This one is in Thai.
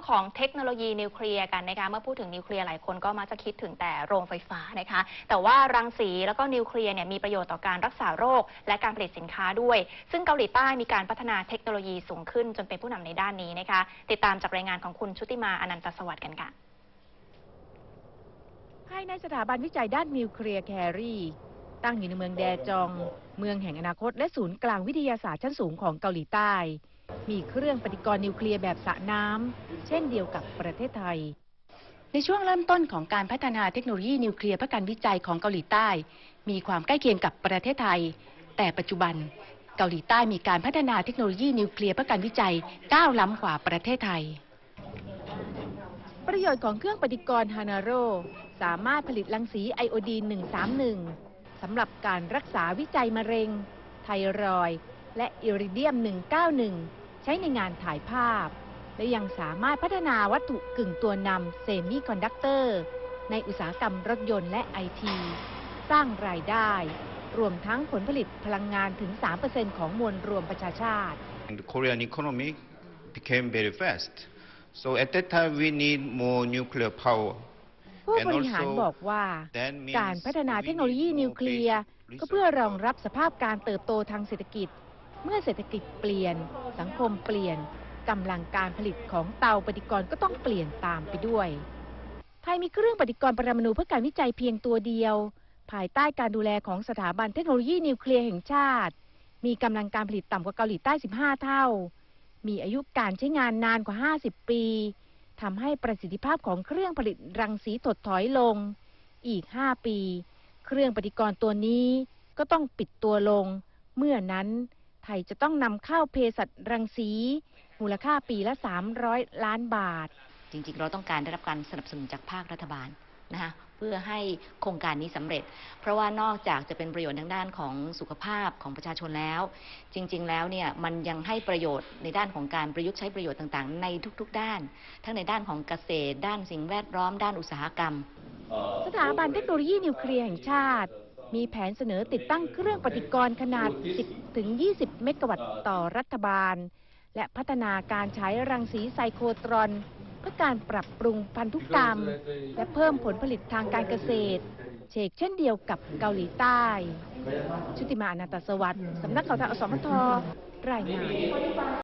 รื่องของเทคโนโลยีนิวเคลียร์กันนะคะเมื่อพูดถึงนิวเคลียร์หลายคนก็มักจะคิดถึงแต่โรงไฟฟ้านะคะ แต่ว่ารังสีแล้วก็นิวเคลียร์เนี่ยมีประโยชน์ต่อการรักษาโรค และการผลิตสินค้าด้วย ซึ่งเกาหลีใต้มีการพัฒนาเทคโนโลยีสูงขึ้นจนเป็นผู้นำในด้านนี้นะคะ ติดตามจากรายงานของคุณชุติมาอนันตสวัสดิ์กันค่ะภายในสถาบันวิจัยด้านนิวเคลียร์แครีตั้งอยู่ในเมืองแดจอง เมืองแห่งอนาคตและศูนย์กลางวิทยาศาสตร์ชั้นสูงของเกาหลีใต้ มีเครื่องปฏิกรณ์นิวเคลียร์แบบสระน้ำ เช่นเดียวกับประเทศไทย ในช่วงเริ่มต้นของการพัฒนาเทคโนโลยีนิวเคลียร์เพื่อการวิจัยของเกาหลีใต้ มีความใกล้เคียงกับประเทศไทย แต่ปัจจุบันเกาหลีใต้มีการพัฒนาเทคโนโลยีนิวเคลียร์เพื่อการวิจัยก้าวล้ำกว่าประเทศไทย ประโยชน์ของเครื่องปฏิกรณ์ฮานาโรสามารถผลิตรังสีไอโอดีน131สำหรับการรักษาวิจัยมะเร็ง ไทรอยด์และอิริเดียม 191 ใช้ในงานถ่ายภาพ และยังสามารถพัฒนาวัตถุกึ่งตัวนำเซมิคอนดักเตอร์ ในอุตสาหกรรมรถยนต์และไอที สร้างรายได้ รวมทั้งผลผลิตพลังงานถึง 3%ของมวลรวมประชาชาติ And the Korean economy became very fast. So at that time, we need more nuclear power. ผู้ And บริหาร also บอกว่า That means การพัฒนาเทคโนโลยี we need นิว more เคลียร์ basic ก็เพื่อ research รองรับสภาพการเติบโตทางเศรษฐกิจ เมื่อเศรษฐกิจเปลี่ยน สังคมเปลี่ยนกำลังการผลิตของเตาปฏิกรณ์ก็ต้องเปลี่ยนตามไปด้วย ไทยมีเครื่องปฏิกรณ์ปรมาณูเพื่อการวิจัยเพียงตัวเดียว ภายใต้การดูแลของสถาบันเทคโนโลยีนิวเคลียร์แห่งชาติ มีกำลังการผลิตต่ำกว่าเกาหลีใต้ 15 เท่า มีอายุการใช้งานนานกว่า 50 ปีทำให้ประสิทธิภาพของเครื่องผลิตรังสีถดถอยลง อีก 5 ปี เครื่องปฏิกรณ์ตัวนี้ก็ต้องปิดตัวลง เมื่อนั้น ไทยจะต้องนำเข้าเภสัชรังสี มูลค่าปีละ 300 ล้านบาท จริง ๆ เราต้องการได้รับการสนับสนุนจากภาครัฐบาลนะคะเพื่อให้โครงการนี้สำเร็จ เพราะว่านอกจากจะเป็นประโยชน์ทางด้านของสุขภาพของประชาชนแล้ว จริง ๆ แล้วเนี่ยมันยังให้ประโยชน์ในด้านของการประยุกต์ใช้ประโยชน์ต่างๆ ในทุก ๆ ด้าน ทั้งในด้านของเกษตร ด้านสิ่งแวดล้อม ด้านอุตสาหกรรม สถาบันเทคโนโลยีนิวเคลียร์แห่งชาติ มีแผนเสนอติดตั้งเครื่องปฏิกรณ์ขนาด 10ถึง20 เมกะวัตต์ต่อรัฐบาล และพัฒนาการใช้รังสีไซโครตรอน เพื่อการปรับปรุงพันธุกรรม และเพิ่มผลผลิตทางการเกษตร เชกเช่นเดียวกับเกาหลีใต้ ชุติมาอนันตสวัสดิ์สำนักข่าวทางอสมทรายงาน